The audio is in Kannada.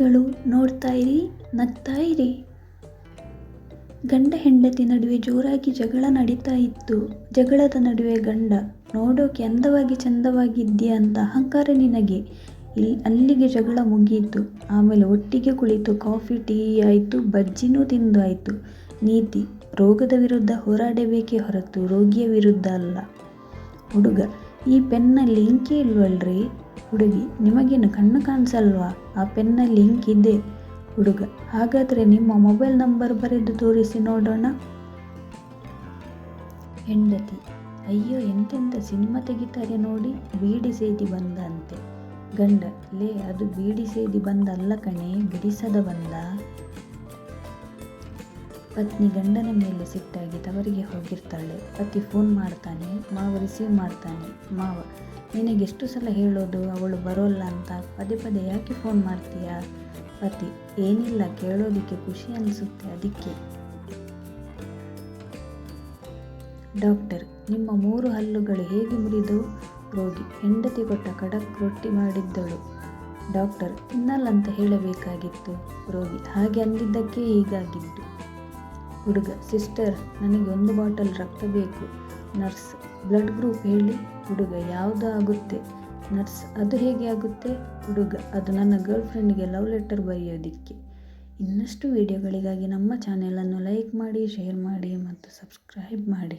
ಪ್ರೇಮಿಗಳು ನೋಡ್ತಾ ಇರಿ, ನಗ್ತಾ ಇರಿ. ಗಂಡ ಹೆಂಡತಿ ನಡುವೆ ಜೋರಾಗಿ ಜಗಳ ನಡೀತಾ ಇತ್ತು. ಜಗಳದ ನಡುವೆ ಗಂಡ, ನೋಡೋಕೆ ಅಂದವಾಗಿ ಚಂದವಾಗಿದ್ದೀಯ ಅಂತ ಅಹಂಕಾರ ನಿನಗೆ. ಇಲ್ಲಿ ಅಲ್ಲಿಗೆ ಜಗಳ ಮುಗಿಯಿತು ಆಮೇಲೆ ಒಟ್ಟಿಗೆ ಕುಳಿತು ಕಾಫಿ, ಟೀ ಆಯಿತು, ಬಜ್ಜಿನೂ ತಿಂದು ಆಯಿತು ನೀತಿ, ರೋಗದ ವಿರುದ್ಧ ಹೋರಾಡಬೇಕೇ ಹೊರತು ರೋಗಿಯ ವಿರುದ್ಧ ಅಲ್ಲ. ಹುಡುಗ ಈ ಪೆನ್ನಲ್ಲಿ ಇಂಕಿ ಇಲ್ವಲ್ರಿ ಹುಡುಗಿ? ನಿಮಗೇನು ಕಣ್ಣು ಕಾಣಿಸಲ್ವಾ? ಆ ಪೆನ್ನಲ್ಲಿ ಇಂಕಿದೆ ಹುಡುಗ. ಹಾಗಾದರೆ ನಿಮ್ಮ ಮೊಬೈಲ್ ನಂಬರ್ ಬರೆದು ತೋರಿಸಿ ನೋಡೋಣ. ಹೆಂಡತಿ, ಅಯ್ಯೋ ಎಂತೆಂಥ ಸಿನಿಮಾ ತೆಗಿತಾರೆ ನೋಡಿ. ಬೀಡಿ ಸೇದಿ ಬಂದ ಅಂತೆ ಗಂಡ, ಲೇ, ಅದು ಬೀಡಿ ಸೇದಿ ಬಂದಲ್ಲ ಕಣೆ, ಬಿಡಿಸದ ಬಂದ? ಪತ್ನಿ ಗಂಡನ ಮೇಲೆ ಸಿಟ್ಟಾಗಿ ತವರಿಗೆ ಹೋಗಿರ್ತಾಳೆ. ಪತಿ ಫೋನ್ ಮಾಡ್ತಾನೆ. ಮಾವ ರಿಸೀವ್ ಮಾಡ್ತಾನೆ. ಮಾವ ನಿನಗೆಷ್ಟು ಸಲ ಹೇಳೋದು? ಅವಳು ಬರೋಲ್ಲ ಅಂತ. ಪದೇ ಪದೇ ಯಾಕೆ ಫೋನ್ ಮಾಡ್ತೀಯಾ? ಪತಿ, ಏನಿಲ್ಲ, ಕೇಳೋದಕ್ಕೆ ಖುಷಿ ಅನಿಸುತ್ತೆ ಅದಕ್ಕೆ. ಡಾಕ್ಟರ್ ನಿಮ್ಮ ಮೂರು ಹಲ್ಲುಗಳು ಹೇಗೆ ಮುರಿದವು ರೋಗಿ, ಹೆಂಡತಿ ಕೊಟ್ಟ ಖಡಕ್ ರೊಟ್ಟಿ ಮಾಡಿದ್ದಳು. ಡಾಕ್ಟರ್ ತಿನ್ನಲ್ಲ ಅಂತ ಹೇಳಬೇಕಾಗಿತ್ತು. ರೋಗಿ, ಹಾಗೆ ಅಂದಿದ್ದಕ್ಕೆ ಹೀಗಾಗಿತ್ತು. ಹುಡುಗ ಸಿಸ್ಟರ್ ನನಗೆ ಒಂದು ಬಾಟಲ್ ರಕ್ತ ಬೇಕು. ನರ್ಸ್ ಬ್ಲಡ್ ಗ್ರೂಪ್ ಹೇಳಿ, ಹುಡುಗ ಯಾವುದು ಆಗುತ್ತೆ. ನರ್ಸ್ ಅದು ಹೇಗೆ ಆಗುತ್ತೆ? ಹುಡುಗ, ಅದು ನನ್ನ ಗರ್ಲ್ ಫ್ರೆಂಡ್ಗೆ ಲವ್ ಲೆಟರ್ ಬರೆಯೋದಿಕ್ಕೆ. ಇನ್ನಷ್ಟು ವಿಡಿಯೋಗಳಿಗಾಗಿ ನಮ್ಮ ಚಾನೆಲನ್ನು ಲೈಕ್ ಮಾಡಿ, ಶೇರ್ ಮಾಡಿ ಮತ್ತು ಸಬ್ಸ್ಕ್ರೈಬ್ ಮಾಡಿ.